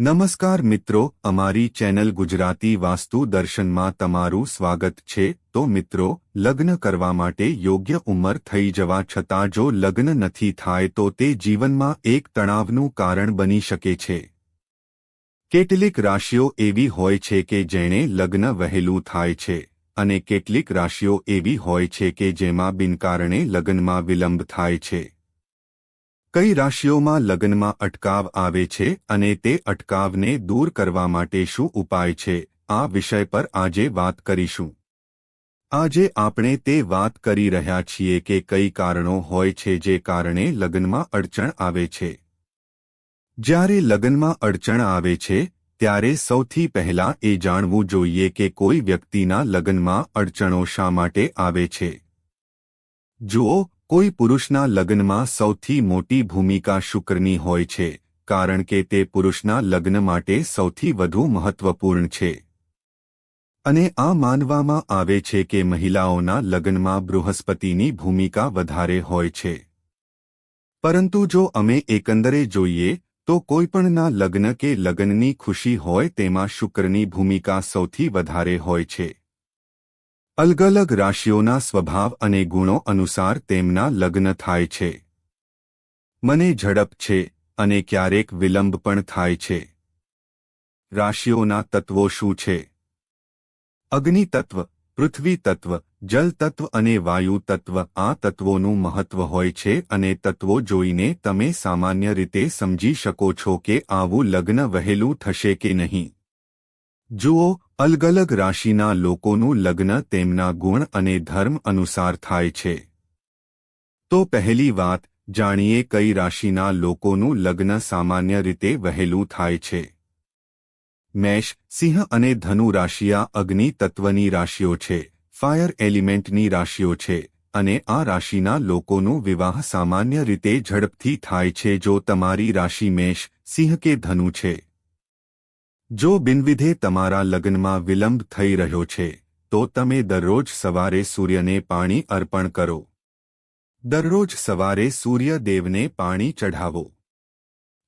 નમસ્કાર મિત્રો, અમારી ચેનલ ગુજરાતી વાસ્તુ દર્શનમાં તમારું સ્વાગત છે. તો મિત્રો, લગ્ન કરવા માટે યોગ્ય ઉંમર થઈ જવા છતાં જો લગ્ન નથી થાય તો તે જીવનમાં એક તણાવનું કારણ બની શકે છે. કેટલીક રાશિઓ એવી હોય છે કે જેણે લગ્ન વહેલું થાય છે અને કેટલીક રાશિઓ એવી હોય છે કે જેમાં બિનકારણે લગ્નમાં વિલંબ થાય છે. કઈ રાશિઓમાં લગ્નમાં અટકાવ આવે છે અને તે અટકાવને દૂર કરવા માટે શું ઉપાય છે, આ વિષય પર આજે વાત કરીશું. આજે આપણે તે વાત કરી રહ્યા છીએ કે કઈ કારણો હોય છે જે કારણે લગ્નમાં અડચણ આવે છે. જ્યારે લગ્નમાં અડચણ આવે છે, ત્યારે સૌથી પહેલા એ જાણવું જોઈએ કે કોઈ વ્યક્તિના લગ્નમાં અડચણો શા માટે આવે છે. જુઓ કોઈ પુરુષના લગ્નમાં સૌથી મોટી ભૂમિકા શુક્રની હોય છે, કારણ કે તે પુરુષના લગ્ન માટે સૌથી વધુ મહત્વપૂર્ણ છે. અને આ માનવામાં આવે છે કે મહિલાઓના લગ્નમાં બૃહસ્પતિની ભૂમિકા વધારે હોય છે. પરંતુ જો અમે એકંદરે જોઈએ, તો કોઈપણના લગ્ન કે લગ્નની ખુશી હોય તેમાં શુક્રની ભૂમિકા સૌથી વધારે હોય છે. અલગ અલગ રાશિઓના સ્વભાવ અને ગુણો અનુસાર તેમના લગ્ન થાય છે. મને ઝડપ છે અને ક્યારેક વિલંબ પણ થાય છે. રાશિઓના તત્વો શું છે? અગ્નિ તત્વ, પૃથ્વી તત્વ, જલ તત્વ અને વાયુ તત્વ આ તત્વોનું મહત્વ હોય છે અને તત્વો જોઈને તમે સામાન્ય રીતે સમજી શકો છો કે આવું લગ્ન વહેલું થશે કે નહીં. જુઓ અલગ અલગ રાશિના લોકોનું લગ્ન તેમના ગુણ અને ધર્મ અનુસાર થાય છે. તો પહેલી વાત, જાણીએ કઈ રાશિના લોકોનું લગ્ન સામાન્ય રીતે વહેલું થાય છે. મેષ, સિંહ અને ધનુ રાશિયા અગ્નિ તત્વની રાશિઓ છે, ફાયર એલિમેન્ટની રાશિઓ છે, અને આ રાશિના લોકોનું વિવાહ સામાન્ય રીતે ઝડપથી થાય છે જો તમારી રાશિ મેષ, સિંહ કે ધનુ છે. જો બિનવિધે તમારા લગ્નમાં વિલંબ થઈ રહ્યો છે, તો તમે દરરોજ સવારે સૂર્યને પાણી અર્પણ કરો. દરરોજ સવારે સૂર્યદેવને પાણી ચઢાવો.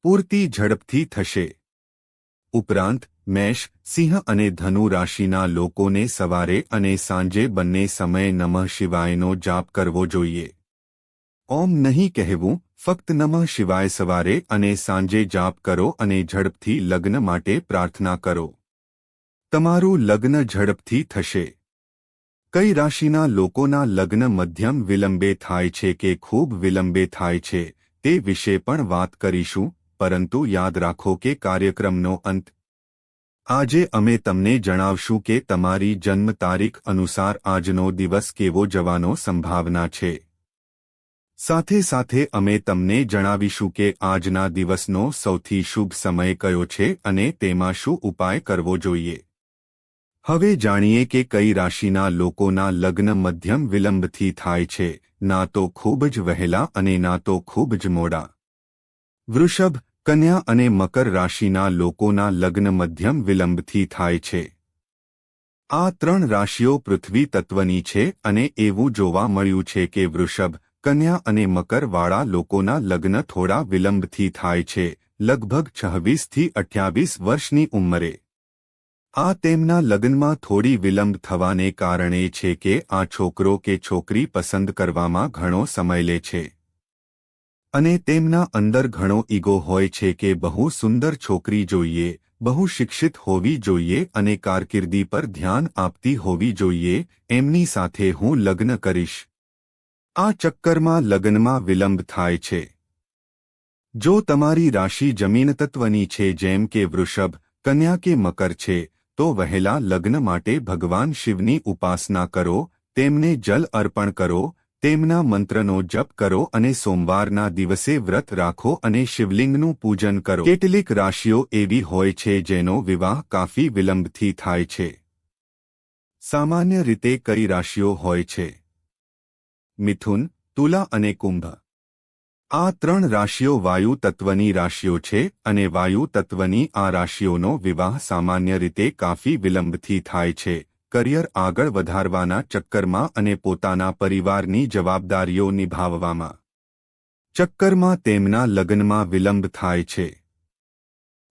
પૂરતી ઝડપથી થશે. ઉપરાંત, મેષ, સિંહ અને ધનુ રાશિના લોકોને સવારે અને સાંજે બંને સમયે નમઃ શિવાયનો જાપ કરવો જોઈએ. ઓમ નહીં કહેવું ફક્ત નમઃ શિવાય સવારે અને સાંજે જાપ કરો અને ઝડપથી લગ્ન માટે પ્રાર્થના કરો. તમારું લગ્ન ઝડપથી થશે. કઈ રાશિના લોકોના લગ્ન મધ્યમ વિલંબે થાય છે કે ખૂબ વિલંબે થાય છે, તે વિશે પણ વાત કરીશું, પરંતુ યાદ રાખો કે કાર્યક્રમનો અંત. આજે અમે તમને જણાવશું કે તમારી જન્મ તારીખ અનુસાર આજનો દિવસ કેવો જવાનો સંભાવના છે. સાથે સાથે અમે તમને જણાવીશું કે આજના દિવસનો સૌથી શુભ સમય કયો છે અને તેમાં શું ઉપાય કરવો જોઈએ. હવે જાણીએ કે કઈ રાશિના લોકોના લગ્ન મધ્યમ વિલંબથી થાય છે, ના તો ખૂબ જ વહેલા અને ના તો ખૂબ જ મોડા. વૃષભ, કન્યા અને મકર રાશિના લોકોના લગ્ન મધ્યમ વિલંબથી થાય છે. આ ત્રણ રાશિઓ પૃથ્વી તત્વની છે અને એવું જોવા મળ્યું છે કે વૃષભ કન્યા અને મકરવાળા લોકોના લગ્ન થોડા વિલંબથી થાય છે, લગભગ છવ્વીસથી અઠ્યાવીસ વર્ષની ઉંમરે. આ તેમના લગ્નમાં થોડી વિલંબ થવાને કારણે છે કે આ છોકરો કે છોકરી પસંદ કરવામાં ઘણો સમય લે છે. અને તેમના અંદર ઘણો ઈગો હોય છે કે બહુ સુંદર છોકરી જોઈએ, બહુ શિક્ષિત હોવી જોઈએ અને કારકિર્દી પર ધ્યાન આપતી હોવી જોઈએ, એમની સાથે હું લગ્ન કરીશ. આ ચક્કરમાં લગ્નમાં વિલંબ થાય છે. જો તમારી રાશિ જમીન તત્વની છે, જેમ કે વૃષભ, કન્યા કે મકર છે, તો વહેલા લગ્ન માટે ભગવાન શિવની ઉપાસના કરો, તેમને જલ અર્પણ કરો, તેમના મંત્રનો જપ કરો અને સોમવારના દિવસે વ્રત રાખો અને શિવલિંગનું પૂજન કરો. કેટલીક રાશિઓ એવી હોય છે, જેનો વિવાહ કાફી વિલંબથી થાય છે. સામાન્ય રીતે કઈ રાશિઓ હોય છે? મિથુન, તુલા અને કુંભ. આ ત્રણ રાશિઓ વાયુ તત્વની રાશિઓ છે અને વાયુ તત્વની આ રાશિઓનો વિવાહ સામાન્ય રીતે કાફી વિલંબથી થાય છે. કરિયર આગળ વધારવાના ચક્કરમાં અને પોતાના પરિવારની જવાબદારીઓ નિભાવવામાં. ચક્કરમાં તેમના લગ્નમાં વિલંબ થાય છે.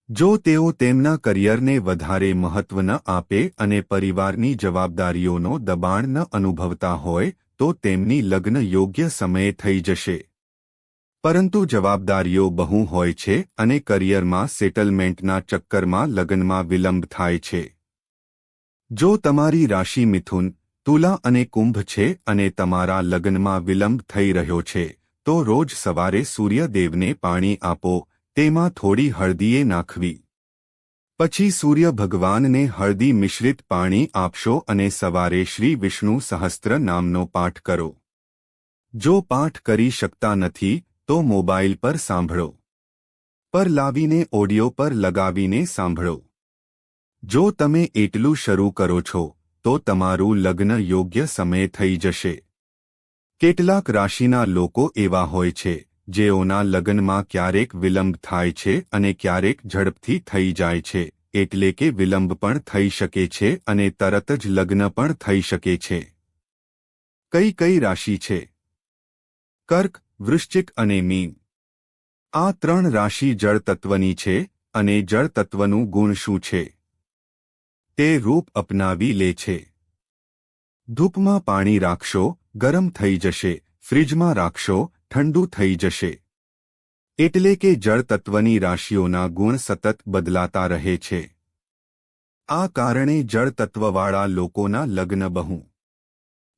જો તેઓ તેમના કરિયરને વધારે મહત્વ ન આપે અને પરિવારની જવાબદારીઓનો દબાણ ન અનુભવતા હોય તો તેમની લગ્ન યોગ્ય સમયે થઈ જશે. પરંતુ જવાબદારીઓ બહુ હોય છે અને કરિયરમાં સેટલમેન્ટના ચક્કરમાં લગ્નમાં વિલંબ થાય છે. જો તમારી રાશિ મિથુન, તુલા અને કુંભ છે અને તમારા લગ્નમાં વિલંબ થઈ રહ્યો છે, તો રોજ સવારે સૂર્યદેવને પાણી આપો, તેમાં થોડી હળદીએ નાખવી. પછી સૂર્ય ભગવાનને હળદી મિશ્રિત પાણી આપશો અને સવારે શ્રી વિષ્ણુ સહસ્ત્ર નામનો પાઠ કરો. જો પાઠ કરી શકતા નથી, તો મોબાઈલ પર સાંભળો. પર લાવીને ઓડિયો પર લગાવીને સાંભળો. જો તમે એટલું શરૂ કરો છો, તો તમારું લગ્ન યોગ્ય સમયે થઈ જશે. કેટલાક રાશિના લોકો એવા હોય છે જેઓના લગ્નમાં ક્યારેક વિલંબ થાય છે અને ક્યારેક ઝડપથી થઈ જાય છે, એટલે કે વિલંબ પણ થઈ શકે છે અને તરત જ લગ્ન પણ થઈ શકે છે. કઈ કઈ રાશિ છે? કર્ક, વૃશ્ચિક અને મીન. આ ત્રણ રાશિ જળ છે અને જળ ગુણ શું છે? તે રૂપ અપનાવી લે છે. ધૂપમાં પાણી રાખશો, ગરમ થઈ જશે, ફ્રિજમાં રાખશો ઠંડુ થઈ જશે. એટલે કે જળતત્વની રાશિઓના ગુણ સતત બદલાતા રહે છે. આ કારણે જળતત્વવાળા લોકોના લગ્ન બહુ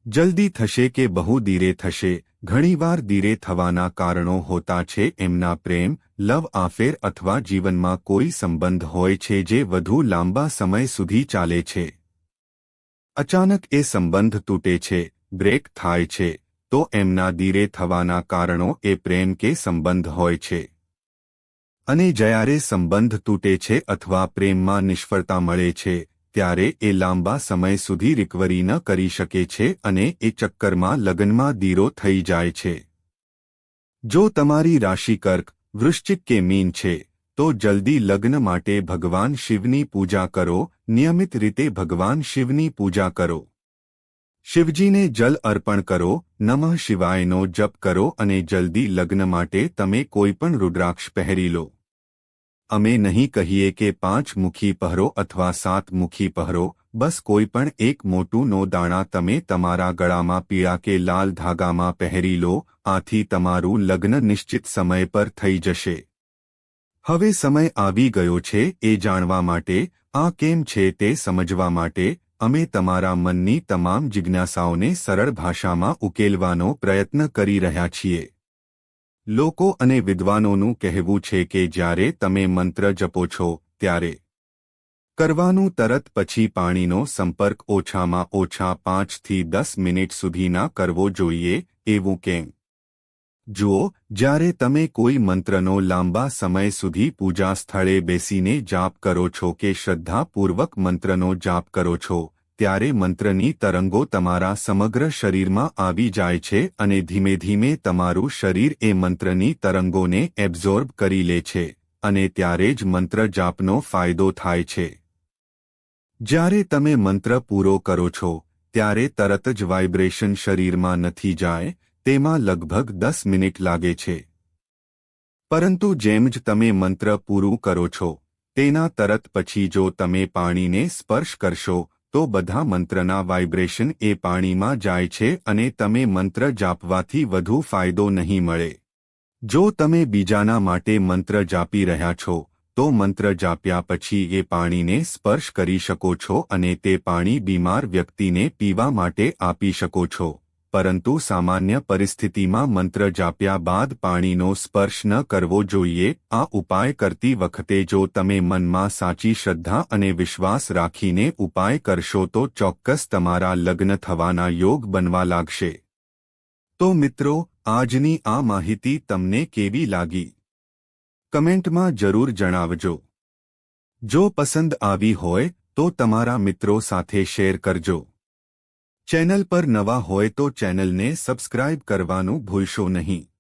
જલ્દી થશે કે બહુ ધીરે થશે, ઘણીવાર ધીરે થવાના કારણો હોતા છે એમના પ્રેમ, લવ આફેર અથવા જીવનમાં કોઈ સંબંધ હોય છે જે વધુ લાંબા સમય સુધી ચાલે છે. અચાનક એ સંબંધ તૂટે છે, બ્રેક થાય છે તો એમના ધીરે થવાના કારણો એ પ્રેમ કે સંબંધ હોય છે. અને જ્યારે સંબંધ તૂટે છે અથવા પ્રેમમાં નિષ્ફળતા મળે છે, ત્યારે એ લાંબા સમય સુધી રિકવરી ન કરી શકે છે અને એ ચક્કરમાં લગ્નમાં ધીરો થઈ જાય છે. જો તમારી રાશિ કર્ક, વૃશ્ચિક કે મીન છે, તો જલ્દી લગ્ન માટે ભગવાન શિવની પૂજા કરો, નિયમિત રીતે ભગવાન શિવની પૂજા કરો. શિવજીને જલ અર્પણ કરો, નમઃ શિવાયનો જપ કરો અને જલ્દી લગ્ન માટે તમે કોઈ પણ રુદ્રાક્ષ પહેરી લો. અમે નહીં કહીએ કે પાંચ મુખી પહેરો અથવા સાત મુખી પહેરો, બસ કોઈ પણ એક મોટું નો દાણા તમે તમારા ગળામાં પીળા કે લાલ ધાગામાં પહેરી લો, આથી તમારું લગ્ન નિશ્ચિત સમય પર થઈ જશે. હવે સમય આવી ગયો છે એ જાણવા માટે, આ કેમ છે તે સમજવા માટે અમે તમારા મનની તમામ જિજ્ઞાસાઓને સરળ ભાષામાં ઉકેલવાનો પ્રયત્ન કરી રહ્યા છીએ. લોકો અને વિદ્વાનોનું કહેવું છે કે જ્યારે તમે મંત્ર જપો છો, ત્યારે કરવાનું તરત પછી પાણીનો સંપર્ક ઓછામાં ઓછા પાંચથી દસ મિનિટ સુધીના કરવો જોઈએ, એવું કેમ? જુઓ, જ્યારે તમે કોઈ મંત્રનો લાંબા સમય સુધી પૂજા સ્થળે બેસીને જાપ કરો છો કે શ્રદ્ધાપૂર્વક મંત્રનો જાપ કરો છો, ત્યારે મંત્રની તરંગો તમારા સમગ્ર શરીરમાં આવી જાય છે અને ધીમે ધીમે તમારું શરીર એ મંત્રની તરંગોને એબ્ઝોર્બ કરી લે છે, અને ત્યારે જ મંત્ર જાપનો ફાયદો થાય છે. જ્યારે તમે મંત્ર પૂરો કરો છો, ત્યારે તરત જ વાઇબ્રેશન શરીરમાં નથી જાય તેમાં લગભગ દસ મિનિટ લાગે છે. પરંતુ જેમ જ તમે મંત્ર પૂરું કરો છો, તેના તરત પછી જો તમે પાણીને સ્પર્શ કરશો, તો બધા મંત્રના વાઇબ્રેશન એ પાણીમાં જાય છે અને તમે મંત્ર જાપવાથી વધુ ફાયદો નહીં મળે. જો તમે બીજાના માટે મંત્ર જાપી રહ્યા છો, તો મંત્ર જાપ્યા પછી એ પાણીને સ્પર્શ કરી શકો છો અને તે પાણી બીમાર વ્યક્તિને પીવા માટે આપી શકો છો. પરંતુ સામાન્ય પરિસ્થિતિમાં મંત્ર જાપ્યા બાદ પાણીનો સ્પર્શ ન કરવો જોઈએ, આ ઉપાય કરતી વખતે જો તમે મનમાં સાચી શ્રદ્ધા અને વિશ્વાસ રાખીને ઉપાય કરશો તો ચોક્કસ તમારા લગ્ન થવાના યોગ બનવા લાગશે. તો મિત્રો, આજની આ માહિતી તમને કેવી લાગી? કમેન્ટમાં જરૂર જણાવજો. જો પસંદ આવી હોય, તો તમારા મિત્રો સાથે શેર કરજો. ચેનલ પર નવા હોય તો ચેનલને સબસ્ક્રાઇબ કરવાનું ભૂલશો નહીં.